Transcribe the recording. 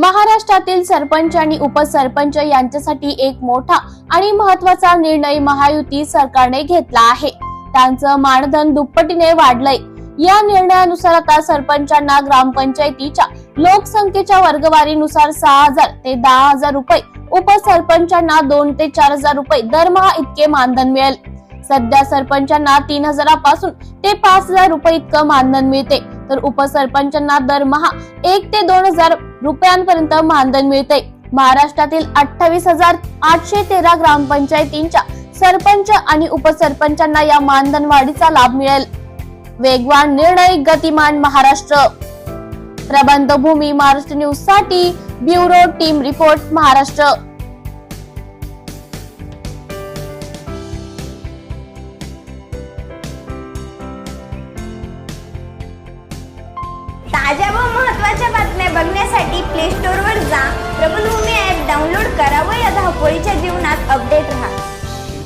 महाराष्ट्रातील सरपंच आणि उपसरपंच यांच्यासाठी एक मोठा आणि महत्त्वाचा निर्णय महायुती सरकारने घेतला आहे. त्यांचं मानधन दुप्पटीने वाढलंय. या निर्णयानुसार आता सरपंचांना ग्रामपंचायतीच्या लोकसंख्येच्या वर्गवारीनुसार सहा हजार ते दहा हजार रुपये उपसरपंचांना दोन ते चार हजार रुपये दरमहा इतके मानधन मिळेल. सध्या सरपंचांना तीन हजारापासून ते पाच हजार रुपये इतकं मानधन मिळते. तर उपसरपंचांना दरमहा एक ते दोन हजार रुपयांपर्यंत मानधन मिळते. महाराष्ट्रातील अठ्ठावीस हजार आठशे तेरा ग्रामपंचायतींच्या सरपंच आणि उपसरपंचांना या मानधन वाढीचा लाभ मिळेल. वेगवान निर्णय गतिमान महाराष्ट्र. प्रबंधभूमी महाराष्ट्र न्यूजसाठी ब्युरो टीम रिपोर्ट महाराष्ट्र. ताज्या व महत्त्वाच्या बातम्या बघण्यासाठी प्ले स्टोअरवर जा. प्रबलभूमी ॲप डाउनलोड करा व या धावपळीच्या जीवनात अपडेट राहा.